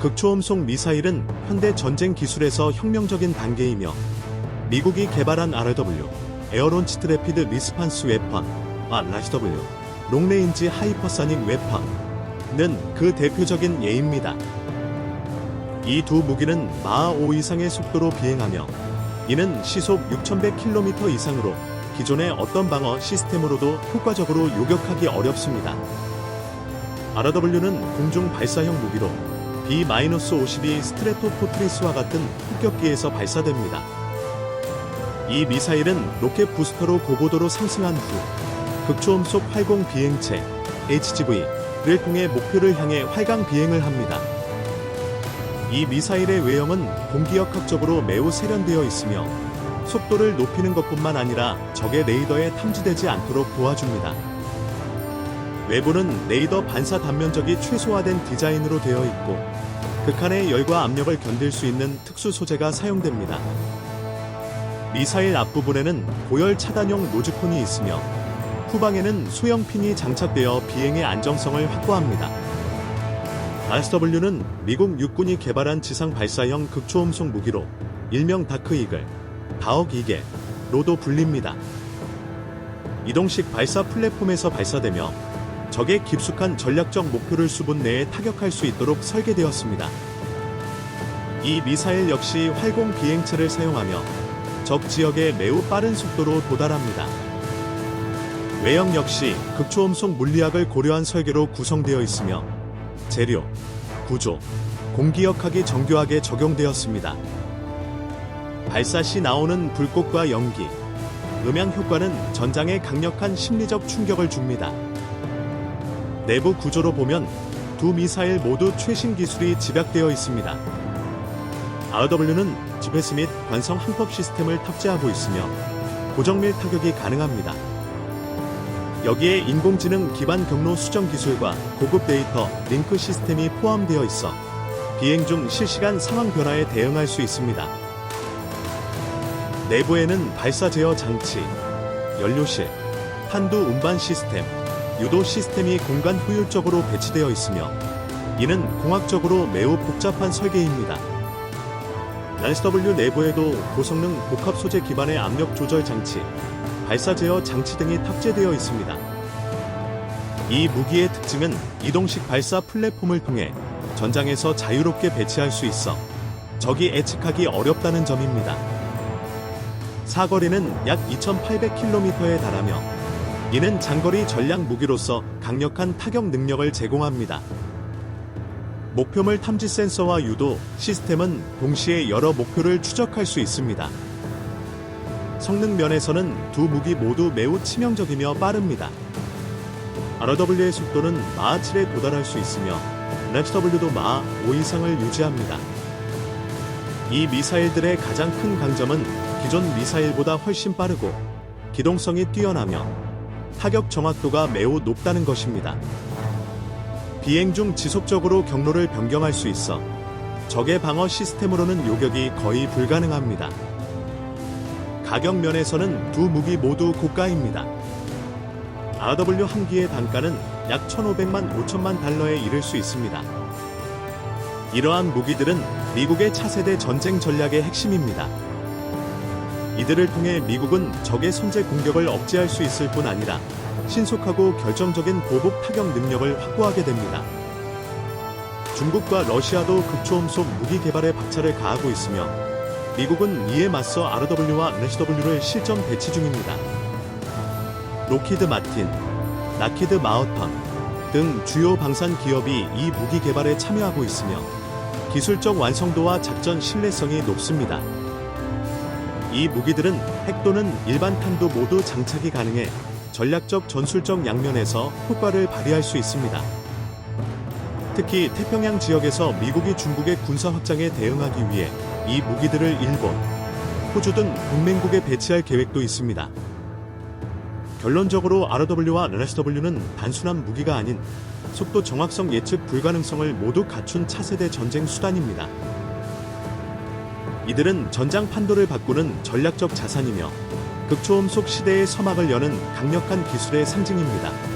극초음속 미사일은 현대 전쟁 기술에서 혁명적인 단계이며 미국이 개발한 RW, 에어론치트 레피드 리스판스 웨펀, RSW, 롱레인지 하이퍼사닉 웨펀은 그 대표적인 예입니다. 이 두 무기는 마하 5 이상의 속도로 비행하며 이는 시속 6100km 이상으로 기존의 어떤 방어 시스템으로도 효과적으로 요격하기 어렵습니다. RW는 공중 발사형 무기로 B-52 스트레토 포트리스와 같은 폭격기에서 발사됩니다. 이 미사일은 로켓 부스터로 고고도로 상승한 후 극초음속 활공 비행체 HGV를 통해 목표를 향해 활강 비행을 합니다. 이 미사일의 외형은 공기역학적으로 매우 세련되어 있으며 속도를 높이는 것뿐만 아니라 적의 레이더에 탐지되지 않도록 도와줍니다. 외부는 레이더 반사 단면적이 최소화된 디자인으로 되어 있고 극한의 열과 압력을 견딜 수 있는 특수 소재가 사용됩니다. 미사일 앞부분에는 고열 차단용 노즈콘이 있으며 후방에는 소형 핀이 장착되어 비행의 안정성을 확보합니다. RSW는 미국 육군이 개발한 지상 발사형 극초음속 무기로 일명 다크 이글, 다억 이게, 로도 불립니다. 이동식 발사 플랫폼에서 발사되며 적의 깊숙한 전략적 목표를 수분 내에 타격할 수 있도록 설계되었습니다. 이 미사일 역시 활공 비행체를 사용하며 적 지역에 매우 빠른 속도로 도달합니다. 외형 역시 극초음속 물리학을 고려한 설계로 구성되어 있으며 재료, 구조, 공기역학이 정교하게 적용되었습니다. 발사 시 나오는 불꽃과 연기, 음향 효과는 전장에 강력한 심리적 충격을 줍니다. 내부 구조로 보면 두 미사일 모두 최신 기술이 집약되어 있습니다. RW는 지페스 및 관성 항법 시스템을 탑재하고 있으며 고정밀 타격이 가능합니다. 여기에 인공지능 기반 경로 수정 기술과 고급 데이터 링크 시스템이 포함되어 있어 비행 중 실시간 상황 변화에 대응할 수 있습니다. 내부에는 발사 제어 장치, 연료실, 탄두 운반 시스템, 유도 시스템이 공간 효율적으로 배치되어 있으며 이는 공학적으로 매우 복잡한 설계입니다. LSW 내부에도 고성능 복합 소재 기반의 압력 조절 장치, 발사 제어 장치 등이 탑재되어 있습니다. 이 무기의 특징은 이동식 발사 플랫폼을 통해 전장에서 자유롭게 배치할 수 있어 적이 예측하기 어렵다는 점입니다. 사거리는 약 2,800km에 달하며 이는 장거리 전략 무기로서 강력한 타격 능력을 제공합니다. 목표물 탐지 센서와 유도 시스템은 동시에 여러 목표를 추적할 수 있습니다. 성능 면에서는 두 무기 모두 매우 치명적이며 빠릅니다. RW의 속도는 마하 7에 도달할 수 있으며 LAPSW도 마하 5 이상을 유지합니다. 이 미사일들의 가장 큰 강점은 기존 미사일보다 훨씬 빠르고 기동성이 뛰어나며 타격 정확도가 매우 높다는 것입니다. 비행 중 지속적으로 경로를 변경할 수 있어 적의 방어 시스템으로는 요격이 거의 불가능합니다. 가격 면에서는 두 무기 모두 고가입니다. RW 한 기의 단가는 약 1,500만 5천만 달러에 이를 수 있습니다. 이러한 무기들은 미국의 차세대 전쟁 전략의 핵심입니다. 이들을 통해 미국은 적의 선제 공격을 억제할 수 있을 뿐 아니라 신속하고 결정적인 보복 타격 능력을 확보하게 됩니다. 중국과 러시아도 극초음속 무기 개발에 박차를 가하고 있으며 미국은 이에 맞서 RW와 NSW를 실전 배치 중입니다. 로키드 마틴, 나키드 마우턴 등 주요 방산 기업이 이 무기 개발에 참여하고 있으며 기술적 완성도와 작전 신뢰성이 높습니다. 이 무기들은 핵 또는 일반 탄도 모두 장착이 가능해 전략적 전술적 양면에서 효과를 발휘할 수 있습니다. 특히 태평양 지역에서 미국이 중국의 군사 확장에 대응하기 위해 이 무기들을 일본, 호주 등 동맹국에 배치할 계획도 있습니다. 결론적으로 RW와 NSW는 단순한 무기가 아닌 속도 정확성 예측 불가능성을 모두 갖춘 차세대 전쟁 수단입니다. 이들은 전장 판도를 바꾸는 전략적 자산이며 극초음속 시대의 서막을 여는 강력한 기술의 상징입니다.